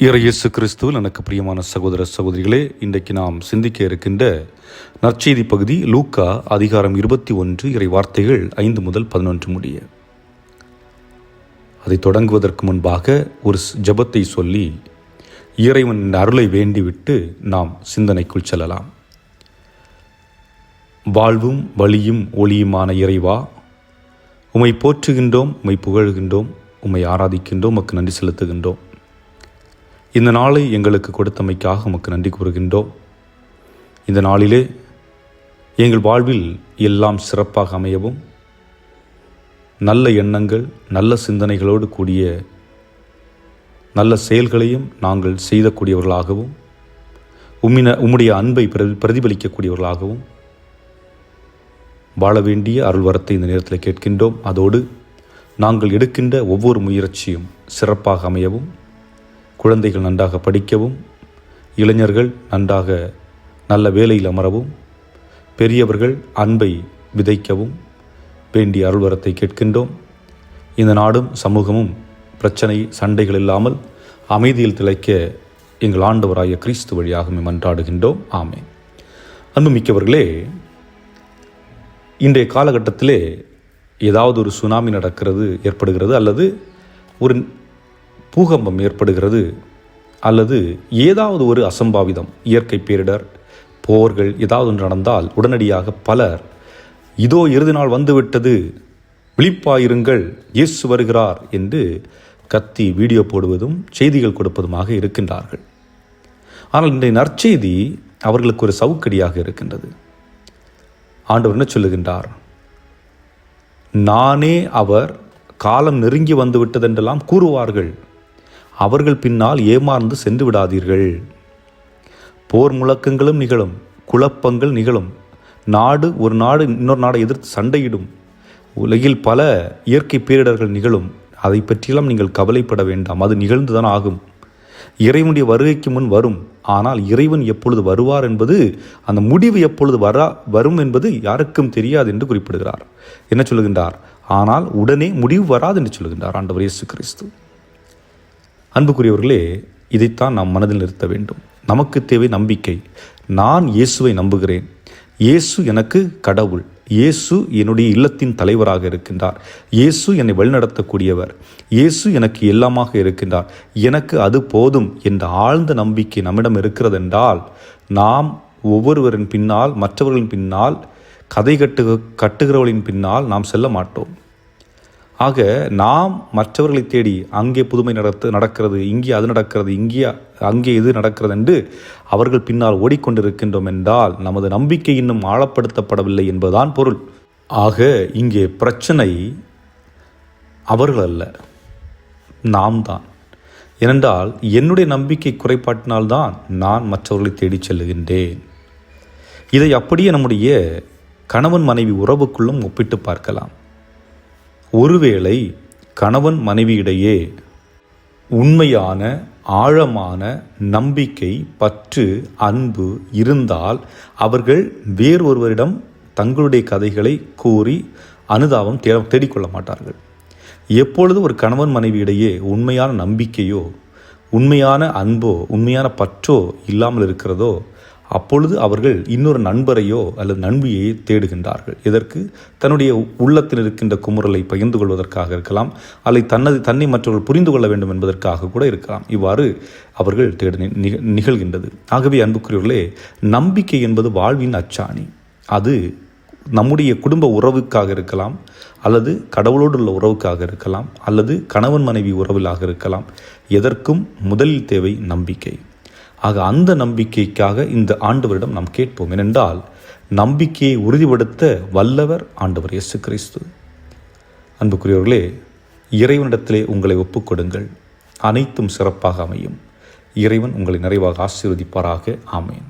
இறையேசு கிறிஸ்துவில் எனக்கு பிரியமான சகோதர சகோதரிகளே இன்றைக்கு நாம் சிந்திக்க இருக்கின்ற நற்செய்தி பகுதி லூக்கா அதிகாரம் இருபத்தி ஒன்று இறை வார்த்தைகள் ஐந்து முதல் பதினொன்று முடிய. அதை தொடங்குவதற்கு முன்பாக ஒரு ஸ்- சொல்லி இறைவன் அருளை வேண்டிவிட்டு நாம் சிந்தனைக்குள் செல்லலாம். வாழ்வும் வழியும் ஒளியுமான இறைவா உம்மை போற்றுகின்றோம் உம்மை புகழ்கின்றோம் உம்மை ஆராதிக்கின்றோம் உமக்கு நன்றி செலுத்துகின்றோம். இந்த நாளை எங்களுக்கு கொடுத்தமைக்காக உமக்கு நன்றி கூறுகின்றோம். இந்த நாளிலே எங்கள் வாழ்வில் எல்லாம் சிறப்பாக அமையவும் நல்ல எண்ணங்கள் நல்ல சிந்தனைகளோடு கூடிய நல்ல செயல்களையும் நாங்கள் செய்தக்கூடியவர்களாகவும் உம்மின உம்முடைய அன்பை பிரதி பிரதிபலிக்கக்கூடியவர்களாகவும் வாழ வேண்டிய அருள்வரத்தை இந்த நேரத்தில் கேட்கின்றோம். அதோடு நாங்கள் எடுக்கின்ற ஒவ்வொரு முயற்சியும் சிறப்பாக அமையவும் குழந்தைகள் நன்றாக படிக்கவும் இளைஞர்கள் நன்றாக நல்ல வேலையில் அமரவும் பெரியவர்கள் அன்பை விதைக்கவும் வேண்டிய அருள்வரத்தை கேட்கின்றோம். இந்த நாடும் சமூகமும் பிரச்சனை சண்டைகள் இல்லாமல் அமைதியில் திளைக்க எங்கள் ஆண்டவராய கிறிஸ்து வழியாக மன்றாடுகின்றோம் ஆமே அன்புமிக்கவர்களே இன்றைய காலகட்டத்திலே ஏதாவது ஒரு சுனாமி நடக்கிறது ஏற்படுகிறது அல்லது ஒரு பூகம்பம் ஏற்படுகிறது அல்லது ஏதாவது ஒரு அசம்பாவிதம் இயற்கை பேரிடர் போர்கள் ஏதாவது ஒன்று நடந்தால் உடனடியாக பலர் இதோ இறுதி நாள் வந்துவிட்டது விழிப்பாயிருங்கள் இயேசு வருகிறார் என்று கத்தி வீடியோ போடுவதும் செய்திகள் கொடுப்பதுமாக இருக்கின்றார்கள். ஆனால் இன்றைய நற்செய்தி அவர்களுக்கு ஒரு சவுக்கடியாக இருக்கின்றது. ஆண்டவர் என்ன சொல்லுகின்றார்? நானே அவர் காலம் நெருங்கி வந்து விட்டதென்றெல்லாம் கூறுவார்கள். அவர்கள் பின்னால் ஏமாந்து சென்று விடாதீர்கள். போர் முழக்கங்களும் நிகழும் குழப்பங்கள் நிகழும். நாடு ஒரு நாடு இன்னொரு நாடை எதிர்த்து சண்டையிடும். உலகில் பல இயற்கை பேரிடர்கள் நிகழும். அதை பற்றியெல்லாம் நீங்கள் கவலைப்பட வேண்டாம். அது நிகழ்ந்துதான் ஆகும். இறைவனுடைய வருகைக்கு முன் வரும். ஆனால் இறைவன் எப்பொழுது வருவார் என்பது அந்த முடிவு எப்பொழுது வரா வரும் என்பது யாருக்கும் தெரியாது என்று குறிப்பிடுகிறார். என்ன சொல்லுகின்றார்? ஆனால் உடனே முடிவு வராது என்று சொல்லுகின்றார் ஆண்டவர் இயேசு கிறிஸ்து. அன்புக்குரியவர்களே இதைத்தான் நாம் மனதில் நிறுத்த வேண்டும். நமக்கு தேவை நம்பிக்கை. நான் இயேசுவை நம்புகிறேன். இயேசு எனக்கு கடவுள். இயேசு என்னுடைய இல்லத்தின் தலைவராக இருக்கின்றார். இயேசு என்னை வழிநடத்தக்கூடியவர். இயேசு எனக்கு எல்லாமாக இருக்கின்றார். எனக்கு அது போதும் என்ற ஆழ்ந்த நம்பிக்கை நம்மிடம் இருக்கிறதென்றால் நாம் ஒவ்வொருவரின் பின்னால் மற்றவர்களின் பின்னால் கதை கட்டு கட்டுகிறவர்களின் பின்னால் நாம் செல்ல மாட்டோம். ஆக நாம் மற்றவர்களை தேடி அங்கே புதுமை நடத்து நடக்கிறது இங்கே அது நடக்கிறது இங்கே அங்கே இது நடக்கிறது என்று அவர்கள் பின்னால் ஓடிக்கொண்டிருக்கின்றோம் என்றால் நமது நம்பிக்கை இன்னும் ஆழப்படுத்தப்படவில்லை என்பதுதான் பொருள். ஆக இங்கே பிரச்சனை அவர்கள் அல்ல நாம் தான் ஏனென்றால் என்னுடைய நம்பிக்கை குறைபாட்டினால்தான் நான் மற்றவர்களை தேடிச் செல்லுகின்றேன். இதை அப்படியே நம்முடைய கணவன் மனைவி உறவுக்குள்ளும் ஒப்பிட்டு பார்க்கலாம். ஒருவேளை கணவன் மனைவியிடையே உண்மையான ஆழமான நம்பிக்கை பற்று அன்பு இருந்தால் அவர்கள் வேறொருவரிடம் தங்களுடைய கதைகளை கூறி அனுதாபம் தே தேடிக்கொள்ள மாட்டார்கள். எப்பொழுது ஒரு கணவன் மனைவியிடையே உண்மையான நம்பிக்கையோ உண்மையான அன்போ உண்மையான பற்றோ இல்லாமல் இருக்கிறதோ அப்பொழுது அவர்கள் இன்னொரு நண்பரையோ அல்லது நண்பியை தேடுகின்றார்கள். இதற்கு தன்னுடைய உள்ளத்தில் இருக்கின்ற குமுறலை பகிர்ந்து கொள்வதற்காக இருக்கலாம் அல்லது தன்னது தன்னை மற்றவர்கள் புரிந்து கொள்ள வேண்டும் என்பதற்காக கூட இருக்கலாம். இவ்வாறு அவர்கள் தேடு நிக- நிகழ்கின்றது. ஆகவே அன்புக்குரியவர்களே நம்பிக்கை என்பது வாழ்வின் அச்சாணி. அது நம்முடைய குடும்ப உறவுக்காக இருக்கலாம் அல்லது கடவுளோடு உள்ள உறவுக்காக இருக்கலாம் அல்லது கணவன் மனைவி உறவிலாக இருக்கலாம். எதற்கும் முதலில் தேவை நம்பிக்கை. ஆக அந்த நம்பிக்கைக்காக இந்த ஆண்டவரிடம் நாம் கேட்போம். ஏனென்றால் நம்பிக்கையை உறுதிப்படுத்த வல்லவர் ஆண்டவர் இயேசு கிறிஸ்து. அன்புக்குரியவர்களே இறைவனிடத்திலே உங்களை ஒப்புக்கொடுங்கள். அனைத்தும் சிறப்பாக அமையும். இறைவன் உங்களை நிறைவாக ஆசீர்வதிப்பாராக. ஆமேன்.